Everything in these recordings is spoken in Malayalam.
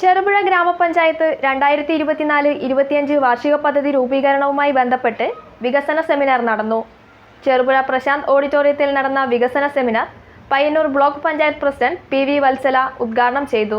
ചെറുപുഴ ഗ്രാമപഞ്ചായത്ത് രണ്ടായിരത്തി ഇരുപത്തിനാല് ഇരുപത്തിയഞ്ച് വാർഷിക പദ്ധതി രൂപീകരണവുമായി ബന്ധപ്പെട്ട് വികസന സെമിനാർ നടന്നു. ചെറുപുഴ പ്രശാന്ത് ഓഡിറ്റോറിയത്തിൽ നടന്ന വികസന seminar Payyanur block panchayat president P Valsala ഉദ്ഘാടനം ചെയ്തു.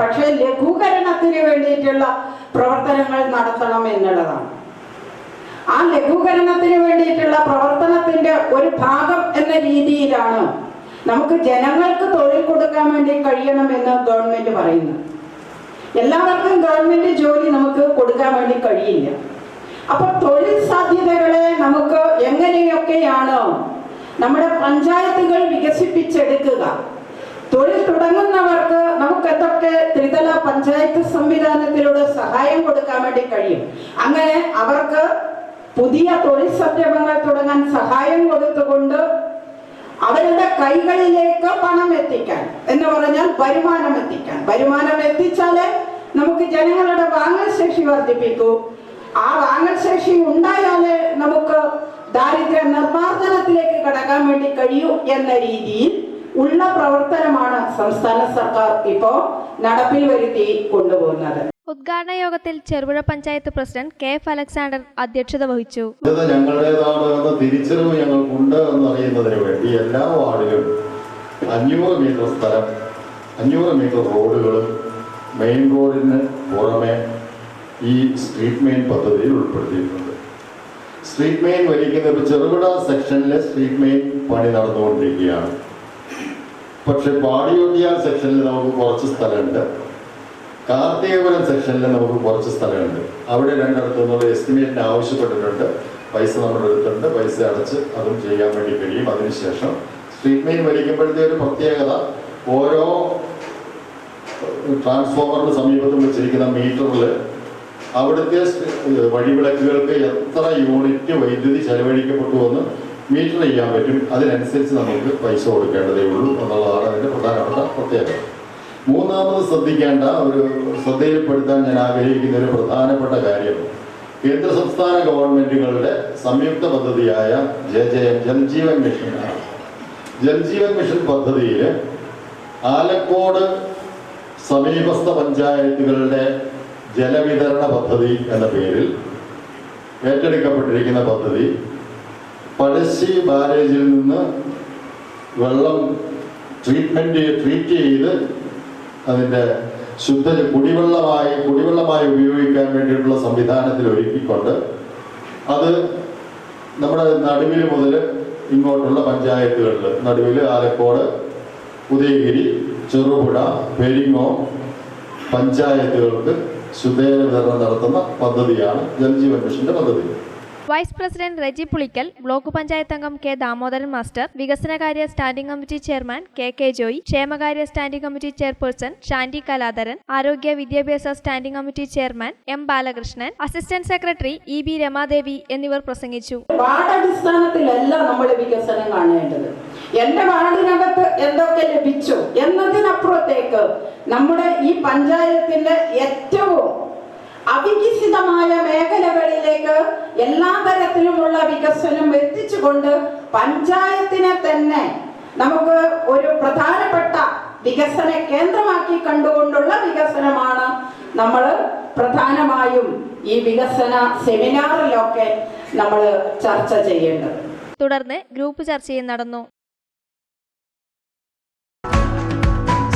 പക്ഷേ ലഘൂകരണത്തിന് വേണ്ടിയിട്ടുള്ള പ്രവർത്തനങ്ങൾ നടത്തണം എന്നുള്ളതാണ്. ആ ലഘൂകരണത്തിന് വേണ്ടിയിട്ടുള്ള പ്രവർത്തനത്തിന്റെ ഒരു ഭാഗം എന്ന രീതിയിലാണ് നമുക്ക് ജനങ്ങൾക്ക് തൊഴിൽ കൊടുക്കാൻ വേണ്ടി കഴിയണമെന്ന് ഗവൺമെന്റ് പറയുന്നു എല്ലാവർക്കും ഗവൺമെന്റ് ജോലി നമുക്ക് കൊടുക്കാൻ വേണ്ടി കഴിയില്ല. അപ്പൊ തൊഴിൽ സാധ്യതകളെ നമുക്ക് എങ്ങനെയൊക്കെയാണ് നമ്മുടെ പഞ്ചായത്തുകൾ വികസിപ്പിച്ചെടുക്കുക തൊഴിൽ തുടങ്ങുന്നവർക്ക് നമുക്ക് എന്തൊക്കെ ത്രിതല പഞ്ചായത്ത് സംവിധാനത്തിലൂടെ സഹായം കൊടുക്കാൻ വേണ്ടി കഴിയും. അങ്ങനെ അവർക്ക് പുതിയ തൊഴിൽ സംരംഭങ്ങൾ തുടങ്ങാൻ സഹായം കൊടുത്തുകൊണ്ട് അവരുടെ കൈകളിലേക്ക് പണം എത്തിക്കാൻ എന്ന് പറഞ്ഞാൽ വരുമാനം എത്തിക്കാൻ. വരുമാനം എത്തിച്ചാലേ നമുക്ക് ജനങ്ങളുടെ വാങ്ങൽ ശേഷി വർദ്ധിപ്പിക്കൂ. ആ വാങ്ങൽ ശേഷി ഉണ്ടായാലേ നമുക്ക് ദാരിദ്ര്യ നിർമ്മാർജനത്തിലേക്ക് കടക്കാൻ വേണ്ടി കഴിയൂ എന്ന രീതിയിൽ ഉള്ള പ്രവർത്തനമാണ് സംസ്ഥാന സർക്കാർ ഇപ്പോ നടപ്പിൽ വരുത്തി കൊണ്ടുപോകുന്നത്. ഉദ്ഘാടന യോഗത്തിൽ Cherupuzha panchayat president K F Alexander അധ്യക്ഷത വഹിച്ചു. ഇത് ഞങ്ങളുടേതാണ് എന്ന തിരിച്ചറിവ് ഞങ്ങൾക്കുണ്ട് എന്ന് അറിയുന്നതിന് വേണ്ടി എല്ലാ വാർഡിലും അഞ്ഞൂറ് മീറ്റർ സ്ഥലം അഞ്ഞൂറ് മീറ്റർ റോഡുകളും മെയിൻ റോഡിന് പുറമെ ഈ സ്ട്രീറ്റ് മെയിൻ പദ്ധതിയിൽ ഉൾപ്പെടുത്തിയിട്ടുണ്ട്. സ്ട്രീറ്റ് മെയിൻ വലിക്കുന്ന ചെറുപുഴ ചെറുകിട സെക്ഷനിലെ സ്ട്രീറ്റ് മെയിൻ പണി നടന്നുകൊണ്ടിരിക്കുകയാണ്. പക്ഷെ പാടിയൊട്ടിയാൽ സെക്ഷനിൽ നമുക്ക് കുറച്ച് സ്ഥലമുണ്ട്. കാർത്തികപുരം സെക്ഷനിൽ നമുക്ക് കുറച്ച് സ്ഥലമുണ്ട്. അവിടെ രണ്ടിടത്തു നിന്നുള്ള എസ്റ്റിമേറ്റിന് ആവശ്യപ്പെട്ടിട്ടുണ്ട്. പൈസ നമ്മൾ അടുത്തുണ്ട്. പൈസ അടച്ച് അതും ചെയ്യാൻ വേണ്ടി കഴിയും. അതിനുശേഷം സ്ട്രീറ്റ് മെയിൻ വലിക്കുമ്പോഴത്തെ ഒരു പ്രത്യേകത ഓരോ ട്രാൻസ്ഫോമറിന് സമീപത്തും വെച്ചിരിക്കുന്ന മീറ്ററിൽ അവിടുത്തെ വഴിവിളക്കുകൾക്ക് എത്ര യൂണിറ്റ് വൈദ്യുതി ചെലവഴിക്കപ്പെട്ടു എന്ന് മീറ്റർ ചെയ്യാൻ പറ്റും. അതിനനുസരിച്ച് നമുക്ക് പൈസ കൊടുക്കേണ്ടതേ ഉള്ളൂ എന്നുള്ളതാണ് അതിന്റെ പ്രധാനപ്പെട്ട പ്രത്യേകത. മൂന്നാമത് ശ്രദ്ധിക്കേണ്ട ഒരു ശ്രദ്ധയിൽപ്പെടുത്താൻ ഞാൻ ആഗ്രഹിക്കുന്ന ഒരു പ്രധാനപ്പെട്ട കാര്യം കേന്ദ്ര സംസ്ഥാന ഗവൺമെന്റുകളുടെ സംയുക്ത പദ്ധതിയായ ജെ ജെ എം ജൽജീവൻ മിഷനാണ് ജൽജീവൻ മിഷൻ പദ്ധതിയിൽ ആലക്കോട് സമീപസ്ഥ പഞ്ചായത്തുകളുടെ ജലവിതരണ പദ്ധതി എന്ന പേരിൽ ഏറ്റെടുക്കപ്പെട്ടിരിക്കുന്ന പദ്ധതി പഴശ്ശി ബാരേജിൽ നിന്ന് വെള്ളം ട്രീറ്റ്മെന്റ് ട്രീറ്റ് ചെയ്ത് അതിന്റെ ശുദ്ധ കുടിവെള്ളമായി കുടിവെള്ളമായി ഉപയോഗിക്കാൻ വേണ്ടിയിട്ടുള്ള സംവിധാനത്തിൽ ഒരുക്കിക്കൊണ്ട് അത് നമ്മുടെ നടുവിൽ മുതൽ ഇങ്ങോട്ടുള്ള പഞ്ചായത്തുകളിൽ നടുവിൽ ആലക്കോട് ഉദയഗിരി ചെറുപുഴ പെരിങ്ങോം പഞ്ചായത്തുകൾക്ക് ശുദ്ധജല വിതരണം നടത്തുന്ന പദ്ധതിയാണ് ജൽജീവൻ മിഷന്റെ പദ്ധതി. Vice president Reji Pulickal block panchayat അംഗം കെ ദാമോദരൻ മാസ്റ്റർ വികസനകാര്യ standing committee chairman K K Joy ക്ഷേമകാര്യ standing committee chairperson Shanty Kaladharan ആരോഗ്യ വിദ്യാഭ്യാസ standing committee chairman M Balakrishnan assistant secretary E B Ramadevi എന്നിവർ പ്രസംഗിച്ചു. വികസനം കാണേണ്ടത്. എന്റെ വാർഡിനകത്ത് എന്തൊക്കെ ലഭിച്ചു എന്നതിനപ്പുറത്തേക്ക് നമ്മുടെ ഈ പഞ്ചായത്തിന്റെ ഏറ്റവും അവികസിതമായ മേഖലകളിലേക്ക് എല്ലാ തരത്തിലുമുള്ള വികസനം എത്തിച്ചുകൊണ്ട് പഞ്ചായത്തിനെ തന്നെ നമുക്ക് ഒരു പ്രധാനപ്പെട്ട വികസന കേന്ദ്രമാക്കി കണ്ടുകൊണ്ടുള്ള വികസനമാണ് നമ്മൾ പ്രധാനമായും ഈ വികസന സെമിനാറിലൊക്കെ നമ്മൾ ചർച്ച ചെയ്യേണ്ടത്. തുടർന്ന് ഗ്രൂപ്പ് ചർച്ചയും നടന്നു.